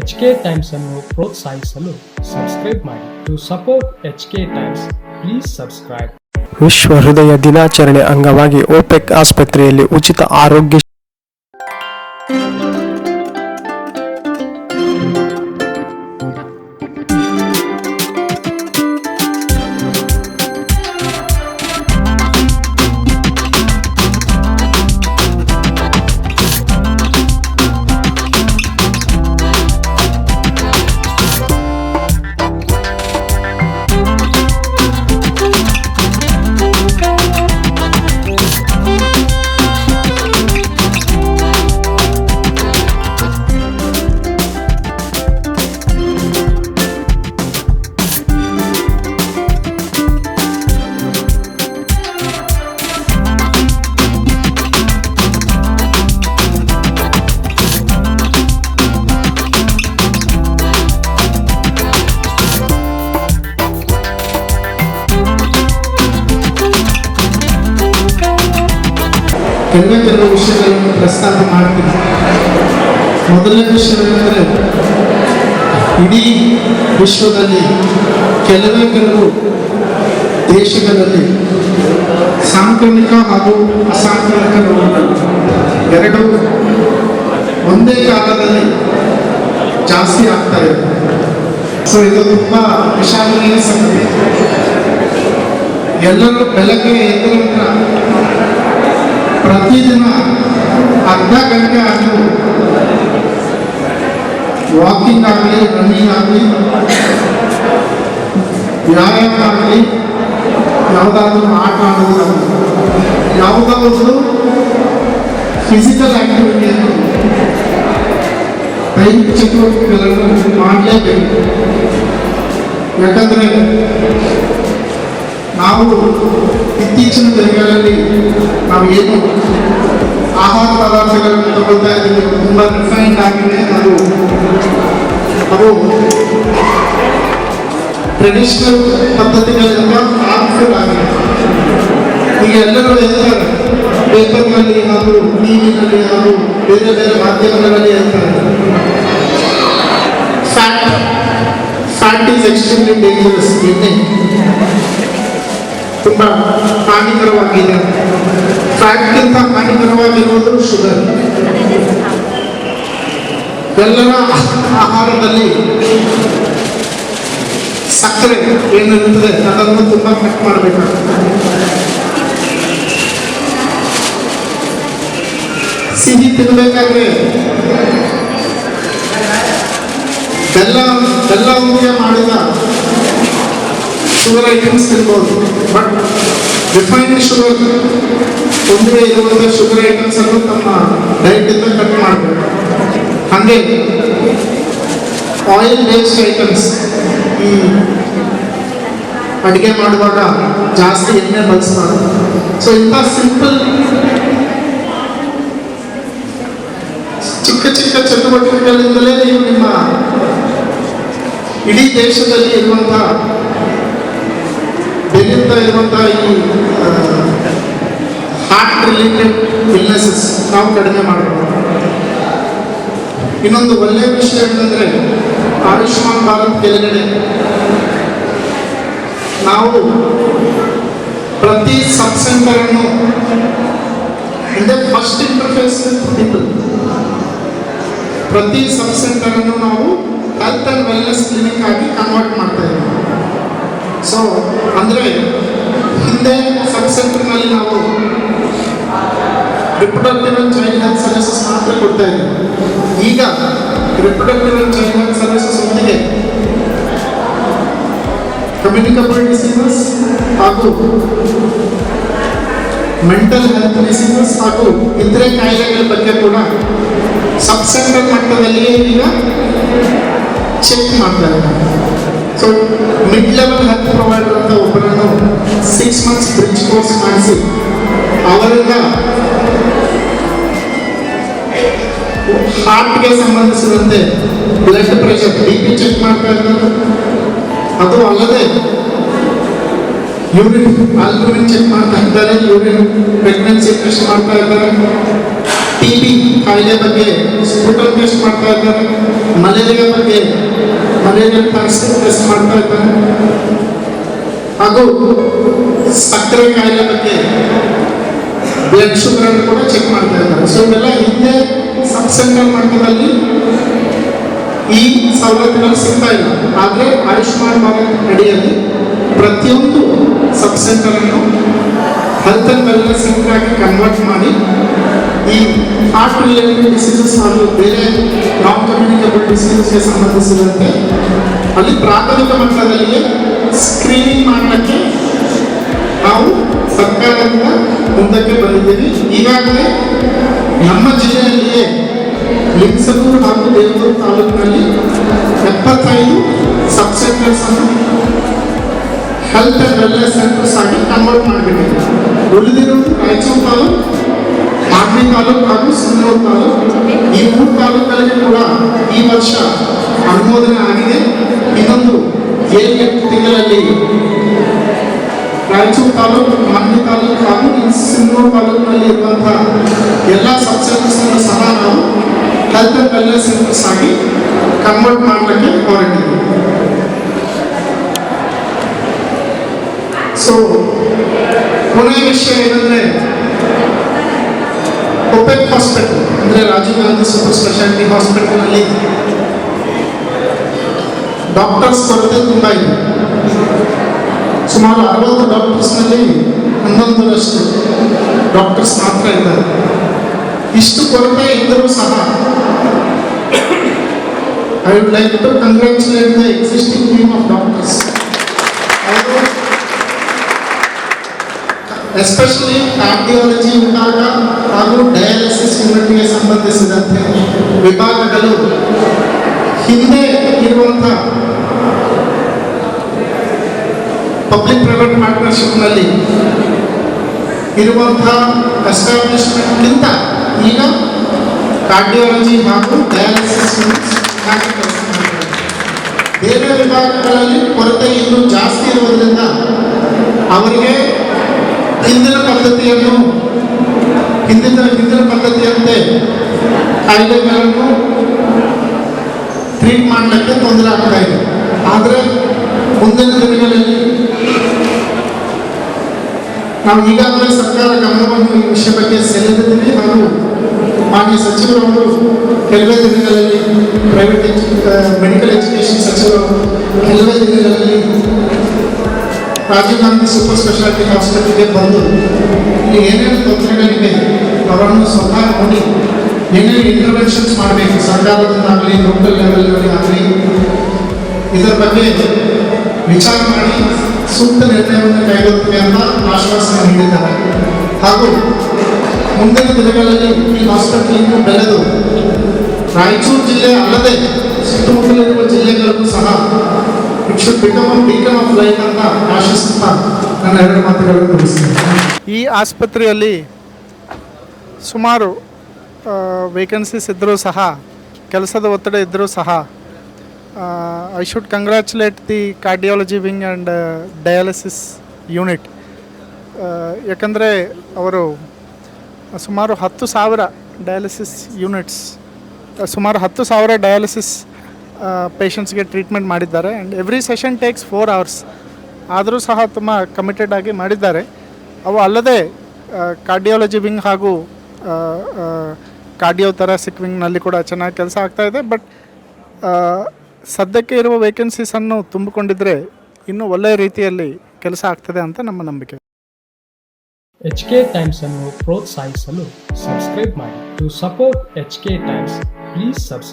H K times ಅನ್ನು ಪ್ರೋತ್ಸಾಹಿಸಲು subscribe ಮಾಡಿ. To support H K Times please subscribe ವಿಶ್ವ ಹೃದಯ ದಿನಾಚರಣೆ ಅಂಗವಾಗಿ ಓಪೆಕ್ ಆಸ್ಪತ್ರೆಯಲ್ಲಿ ಉಚಿತ ಆರೋಗ್ಯ ಕೆಲವೇ ಕೆಲವು ವಿಷಯಗಳನ್ನು ಪ್ರಸ್ತಾಪ ಮಾಡ್ತೀನಿ. ಮೊದಲನೇ ವಿಷಯವೆಂದರೆ ಇಡೀ ವಿಶ್ವದಲ್ಲಿ ಕೆಲವೇ ಕೆಲವು ದೇಶಗಳಲ್ಲಿ ಸಾಂಕ್ರಾಮಿಕ ಹಾಗೂ ಅಸಾಂಕ್ರಾಮಿಕ ಎರಡು ಒಂದೇ ಕಾಲದಲ್ಲಿ ಜಾಸ್ತಿ ಆಗ್ತಾ ಇದೆ. ಸೊ ಇದು ತುಂಬ ವಿಷಾದನೀಯ ಸಂಗತಿ. ಎಲ್ಲರೂ ಬೆಳಗ್ಗೆ ಎದ್ದ ನಂತರ ಪ್ರತಿದಿನ ಅರ್ಧ ಗಂಟೆ ಆದರೂ ವಾಕಿಂಗ್ ಆಗಲಿ ರನ್ನಿಂಗ್ ಆಗಲಿ ವ್ಯಾಯಾಮ ಆಗಲಿ ಯಾವುದಾದ್ರೂ ಆಟ ಆಡೋದಾಗಲಿ ಯಾವುದಾದ್ರೂ ಫಿಸಿಕಲ್ ಆಕ್ಟಿವಿಟಿಯನ್ನು ದೈಹಿಕ ಚಟುವಟಿಕೆಗಳನ್ನು ಮಾಡಲೇಬೇಕು ಯಾಕಂದರೆ ನಾವು ಇತ್ತೀಚಿನ ದಿನಗಳಲ್ಲಿ ನಾವು ಏನು ಆಹಾರ ಪದಾರ್ಥಗಳನ್ನು ತಗೊಳ್ತಾ ಇದ್ದೀವಿ ತುಂಬ ರಿಫೈನ್ಡ್ ಆಗಿದೆ ಅದು ಅದು ಟ್ರೆಡಿಷನಲ್ ಪದ್ಧತಿಗಳಿಂದ ಹಾರ್ಮ್ಫುಲ್ ಆಗಿದೆ ಈಗ ಎಲ್ಲರೂ ಹೇಳ್ತಾರೆ ಪೇಪರ್ನಲ್ಲಿ ಹಾಗೂ ಟಿವಿನಲ್ಲಿ ಹಾಗೂ ಬೇರೆ ಬೇರೆ ಮಾಧ್ಯಮಗಳಲ್ಲಿ ಹೇಳ್ತಾರೆ fat fat is extremely dangerous ಎಣ್ಣೆ ತುಂಬ ಹಾನಿಕರವಾಗಿದೆ. ಫ್ಯಾಟ್ಗಿಂತ ಹಾನಿಕರವಾಗಿರುವುದು ಶುಗರ್. ಎಲ್ಲರ ಆಹಾರದಲ್ಲಿ ಸಕ್ಕರೆ ಏನಿರುತ್ತದೆ ಅದನ್ನು ತುಂಬ ಕಟ್ ಮಾಡಬೇಕಾಗ್ತದೆ ಸಿಹಿ ತಿನ್ನಬೇಕಾದ್ರೆ ಬೆಲ್ಲ ಬೆಲ್ಲದೊಂದಿಗೆ ಮಾಡಿದ ಶುಗರ್ ಐಟಮ್ಸ್ ತಿನ್ಬೋದು ಬಟ್ ರಿಫೈನ್ಡ್ ಶುಗರ್ ಒಂದೇ ಇರುವಂಥ ಶುಗರ್ ಐಟಮ್ಸ್ ಅನ್ನು ತಮ್ಮ ಡೈಟಿಂದ ಕಟ್ ಮಾಡಬೇಕು ಹಾಗೆ ಆಯಿಲ್ ಬೇಸ್ಡ್ ಐಟಮ್ಸ್ ಈ ಅಡುಗೆ ಮಾಡುವಾಗ ಜಾಸ್ತಿ ಎಣ್ಣೆ ಬಳಸಬಾರ್ದು ಸೊ ಇಂಥ ಸಿಂಪಲ್ ಚಿಕ್ಕ ಚಿಕ್ಕ ಚಟುವಟಿಕೆಗಳಿಂದಲೇ ನೀವು ನಿಮ್ಮ ಇಡೀ ದೇಶದಲ್ಲಿ ಇರುವಂತಹ ಬೆಳೆಯುತ್ತಾ ಇರುವಂತಹ ಈ ಹಾರ್ಟ್ ರಿಲೇಟೆಡ್ ಇಲ್ನೆಸಸ್ ನಾವು ಕಡಿಮೆ ಮಾಡಬಹುದು ಇನ್ನೊಂದು ಒಳ್ಳೆಯ ವಿಷಯ ಏನಂದ್ರೆ ಆಯುಷ್ಮಾನ್ ಭಾರತ್ ಕೆಳಗಡೆ ನಾವು ಪ್ರತಿ ಸಬ್ ಅಂದ್ರೆ ಫಸ್ಟ್ ಇಂಟರ್ಫೇಸ್ ಪೀಪಲ್ ಪ್ರತಿ ಸಬ್ ಸೆಂಟರ್ ಅನ್ನು ನಾವು ಹೆಲ್ತ್ ಅಂಡ್ ವೆಲ್ನೆಸ್ ಕ್ಲಿನಿಕ್ ಆಗಿ ಕನ್ವರ್ಟ್ ಮಾಡ್ತಾ ಇದ್ದೀವಿ. ಸೊ ಅಂದರೆ, ಹಿಂದೆ ಸಬ್ ಸೆಂಟರ್ನಲ್ಲಿ ನಾವು reproductive and child health services ಮಾತ್ರ ಕೊಡ್ತಾ ಇದ್ದೀವಿ ಈಗ reproductive and child health services ಒಂದಿಗೆ ಕಮ್ಯುನಿಕಬಲ್ ಡಿಸೀಸಸ್ ಹಾಗೂ ಮೆಂಟಲ್ ಹೆಲ್ತ್ ಡಿಸೀಸಸ್ ಹಾಗೂ ಇತರೆ ಕಾಯಿಲೆಗಳ ಬಗ್ಗೆ ಕೂಡ ಸಬ್ ಸೆಂಟರ್ ಮಟ್ಟದಲ್ಲಿಯೇ ಈಗ ಚೆಕ್ ಮಾಡ್ತಾರೆ so mid level health provider ಅಂತ ಒಬ್ಬರನ್ನು ಸಿಕ್ಸ್ ಮಂತ್ಸ್ ಬ್ರಿಡ್ಜ್ ಕೋರ್ಸ್ ಮಾಡಿಸಿ ಅವರಿಂದ ಹಾರ್ಟ್ಗೆ ಸಂಬಂಧಿಸಿದಂತೆ blood pressure B P check ಮಾಡ್ತಾ ಇದ್ದಾರೆ. ಅದು ಅಲ್ಲದೆ ಯೂರಿನ್ ಆಲ್ಬುಮಿನ್ ಚೆಕ್ ಮಾಡ್ತಾ ಇದ್ದಾರೆ. ಯೂರಿನ್ ಪ್ರೆಗ್ನೆನ್ಸಿ ಟೆಸ್ಟ್ ಮಾಡ್ತಾ ಇದ್ದಾರೆ. ಟಿ ಬಿ ಕಾಯಿಲೆ ಬಗ್ಗೆ ಸ್ಪೂಟಲ್ ಟೆಸ್ಟ್ ಮಾಡ್ತಾ ಇದ್ದಾರೆ. ಮಲೇರಿಯಾ ಬಗ್ಗೆ ಮಲೇರಿಯಾ ಪ್ಯಾಕ್ಸಿನ್ ಟೆಸ್ಟ್ ಮಾಡ್ತಾ ಇದ್ದಾರೆ. ಹಾಗೂ ಸಕ್ಕರೆ ಕಾಯಿಲೆ ಬಗ್ಗೆ ಬ್ಲಡ್ ಶುಗರ್ ಕೂಡ ಚೆಕ್ ಮಾಡ್ತಾ ಇದ್ದಾರೆ. ಸೊ ಇವೆಲ್ಲ ಹಿಂದೆ ಸಬ್ ಸೆಂಟರ್ ಮಟ್ಟದಲ್ಲಿ ಈ ಸವಲತ್ತುಗಳು ಸಿಗ್ತಾ ಇಲ್ಲ. ಆದರೆ ಆಯುಷ್ಮಾನ್ ಭಾರತ್ ಅಡಿಯಲ್ಲಿ ಪ್ರತಿಯೊಂದು ಸಬ್ ಸೆಂಟರ್ ಅನ್ನು ಹೆಲ್ತ್ ಅಂಡ್ ವೆಲ್ನೆಸ್ ಸೆಂಟರ್ ಆಗಿ ಕನ್ವರ್ಟ್ ಮಾಡಿ ಈ ರಿಲೇಟೆಡ್ ಡಿಸೀಸಸ್ ಹಾಗೂ ಬೇರೆ ನಾನ್ ಕಮ್ಯುನಿಕೇಬಲ್ ಡಿಸೀಸಸ್ಗೆ ಸಂಬಂಧಿಸಿದಂತೆ. ಅಲ್ಲಿ ಪ್ರಾಥಮಿಕ ಮಟ್ಟದಲ್ಲಿ ಸ್ಕ್ರೀನಿಂಗ್ ಮಾಡಲಿಕ್ಕೆ ನಾವು ಸರ್ಕಾರದಿಂದ ಮುಂದಕ್ಕೆ ಬಂದಿದ್ದೀವಿ. ಈಗಾಗಲೇ ನಮ್ಮ ಜಿಲ್ಲೆಯಲ್ಲಿಯೇ ಲಿಂಗಸಗೂರು ಹಾಗೂ ದೇವೂರು ತಾಲೂಕಿನಲ್ಲಿ ಎಪ್ಪತ್ತೈದು ಸಬ್ ಸೆಂಟರ್ಸ್ ಅನ್ನು ಹೆಲ್ತ್ ಅಂಡ್ ವೆಲ್ನೆಸ್ ಸೆಂಟರ್ಸ್ ಆಗಿ ಕನ್ವರ್ಟ್ ಮಾಡಿಬಿಟ್ಟಿದೆ ಉಳಿದಿರುವುದು ರಾಯಚೂರು ತಾಲೂಕು ಮಾಗಡಿ ತಾಲೂಕು ಹಾಗೂ ಸಿಂಧೂರು ತಾಲೂಕು ಈ ಮೂರು ತಾಲೂಕಲ್ಲಿ ಕೂಡ ಈ ವರ್ಷ ಅನುಮೋದನೆ ಆಗಿದೆ. ಇನ್ನೊಂದು ಏಳು ತಿಂಗಳಲ್ಲಿ ರಾಯಚೂರು ತಾಲೂಕು ಮಾಗಡಿ ತಾಲೂಕು ಹಾಗೂ ಸಿಂಧೂರು ತಾಲೂಕಿನಲ್ಲಿ ಇರುವಂತಹ ಎಲ್ಲ ಸಬ್ ಸಹ ನಾವು ಹೆಲ್ತ್ ಅಂಡ್ ವೆಲ್ನೆಸ್ ಸೆಂಟರ್ಸ್ ಆಗಿ ಕನ್ವರ್ಟ್ ಮಾಡಲಿಕ್ಕೆ ಹೊರಟಿದ್ದೀವಿ ಸೊ ಕೊನೆಯ ವಿಷಯ ಏನಂದ್ರೆ ಒಪೆಕ್ ಹಾಸ್ಪಿಟಲ್ ಅಂದ್ರೆ ರಾಜೀವ್ ಗಾಂಧಿ ಸೂಪರ್ ಸ್ಪೆಷಾಲಿಟಿ ಹಾಸ್ಪಿಟಲ್ನಲ್ಲಿ ಡಾಕ್ಟರ್ಸ್ ಕೊರತೆ ತುಂಬ ಇದೆ ಸುಮಾರು ಅರವತ್ತು ಡಾಕ್ಟರ್ಸ್ನಲ್ಲಿ ಹನ್ನೊಂದರಷ್ಟು ಡಾಕ್ಟರ್ಸ್ ಮಾತ್ರ ಇದ್ದಾರೆ ಇಷ್ಟು ಕೊರತೆ ಇದ್ದರೂ ಸಹ I would like to congratulate the existing team of doctors ಅವರು ಎಸ್ಪೆಷಲಿ ಕಾರ್ಡಿಯಾಲಜಿ ವಿಭಾಗ ಹಾಗೂ ಡಯಾಲಿಸಿಸ್ ಯೂನಿಟ್ಗೆ ಸಂಬಂಧಿಸಿದಂತೆ ವಿಭಾಗಗಳು ಹಿಂದೆ ಇರುವಂಥ ಪಬ್ಲಿಕ್ ಪ್ರೈವೇಟ್ ಪಾರ್ಟ್ನರ್ಶಿಪ್ನಲ್ಲಿ ಇರುವಂಥ ಎಸ್ಟಾಬ್ಲಿಷ್ಮೆಂಟ್ಗಿಂತ ಈಗ ಕಾರ್ಡಿಯಾಲಜಿ ಹಾಗೂ ಡಯಾಲಿಸಿಸ್ ಬೇರೆ ವಿಭಾಗಗಳಲ್ಲಿ ಕೊರತೆ ಇನ್ನೂ ಜಾಸ್ತಿ ಇರುವುದರಿಂದ ಅವರಿಗೆ ಹಿಂದಿನ ಪದ್ಧತಿಯನ್ನು, ಹಿಂದಿನ ಹಿಂದಿನ ಪದ್ಧತಿಯಂತೆ ಕಾಯಿಲೆಗಳನ್ನು ಟ್ರೀಟ್ ಮಾಡಲಿಕ್ಕೆ ತೊಂದರೆ ಆಗ್ತಾ ಇದೆ. ಆದರೆ ಮುಂದಿನ ದಿನಗಳಲ್ಲಿ ನಾವು ಈಗಾಗಲೇ ಸರ್ಕಾರ ಗಮನವನ್ನು ಈ ವಿಷಯ ಬಗ್ಗೆ ಸೆಳೆದಿದ್ದೀವಿ ಹಾಗೂ ಮಾನ್ಯ ಸಚಿವರವರು ಕೆಲವೇ ದಿನಗಳಲ್ಲಿ ಪ್ರೈವೇಟ್ ಮೆಡಿಕಲ್ ಎಜುಕೇಷನ್ ಸಚಿವರು ಕೆಲವೇ ದಿನಗಳಲ್ಲಿ ರಾಜೀವ್ ಗಾಂಧಿ ಸೂಪರ್ ಸ್ಪೆಷಾಲಿಟಿ ಹಾಸ್ಪಿಟಲ್ಗೆ ಬಂದು ಇಲ್ಲಿ ಏನೇನು ತೊಂದರೆಗಳಿವೆ ಅವರನ್ನು ಸ್ವತಃ ನೋಡಿ ಏನೇನು ಇಂಟರ್ವೆನ್ಷನ್ಸ್ ಮಾಡಬೇಕು, ಸರ್ಕಾರದಿಂದಾಗಲಿ ಲೋಕಲ್ ಲೆವೆಲ್ನಲ್ಲಿ ಆಗಲಿ, ಇದರ ಬಗ್ಗೆ ವಿಚಾರ ಮಾಡಿ ಸೂಕ್ತ ನಿರ್ಣಯವನ್ನು ಕೈಗೊಳ್ಳುತ್ತೇವೆ ಅಂತ ಆಶ್ವಾಸನೆ ನೀಡಿದ್ದಾರೆ. ಹಾಗೂ ಮುಂದಿನ ದಿನಗಳಲ್ಲಿ ಈ ಹಾಸ್ಪಿಟಲ್ ಬೆಳೆದು ರಾಯಚೂರು ಜಿಲ್ಲೆ ಅಲ್ಲದೆ ಸುತ್ತಮುತ್ತಲಿರುವ ಜಿಲ್ಲೆಗಳಿಗೂ ಸಹ ಈ ಆಸ್ಪತ್ರೆಯಲ್ಲಿ ಸುಮಾರು ವೇಕೆನ್ಸೀಸ್ ಇದ್ದರೂ ಸಹ, ಕೆಲಸದ ಒತ್ತಡ ಇದ್ದರೂ ಸಹ I should congratulate the cardiology wing and dialysis unit ಯಾಕಂದರೆ ಅವರು ಸುಮಾರು ಹತ್ತು ಸಾವಿರ ಡಯಾಲಿಸಿಸ್ ಯೂನಿಟ್ಸ್ ಸುಮಾರು ಹತ್ತು ಸಾವಿರ ಡಯಾಲಿಸಿಸ್ ಪೇಷಂಟ್ಸ್ಗೆ ಟ್ರೀಟ್ಮೆಂಟ್ ಮಾಡಿದ್ದಾರೆ. And every session takes four hours ಆದರೂ ಸಹ ತುಂಬ ಕಮಿಟೆಡ್ ಆಗಿ ಮಾಡಿದ್ದಾರೆ. ಅವು ಅಲ್ಲದೆ ಕಾರ್ಡಿಯಾಲಜಿ ವಿಂಗ್ ಹಾಗೂ ಕಾರ್ಡಿಯೋ ಸಿಕ್ ವಿಂಗ್ನಲ್ಲಿ ಕೂಡ ಚೆನ್ನಾಗಿ ಕೆಲಸ ಆಗ್ತಾ ಇದೆ. ಬಟ್ ಸದ್ಯಕ್ಕೆ ಇರುವ ವೇಕೆನ್ಸೀಸನ್ನು ತುಂಬಿಕೊಂಡಿದ್ರೆ ಇನ್ನೂ ಒಳ್ಳೆಯ ರೀತಿಯಲ್ಲಿ ಕೆಲಸ ಆಗ್ತದೆ ಅಂತ ನಮ್ಮ ನಂಬಿಕೆ. ಎಚ್ ಕೆ ಟೈಮ್ಸ್ ಅನ್ನು ಪ್ರೋತ್ಸಾಹಿಸಲು ಸಬ್ಸ್ಕ್ರೈಬ್ ಮಾಡಿ. To support H K Times please subscribe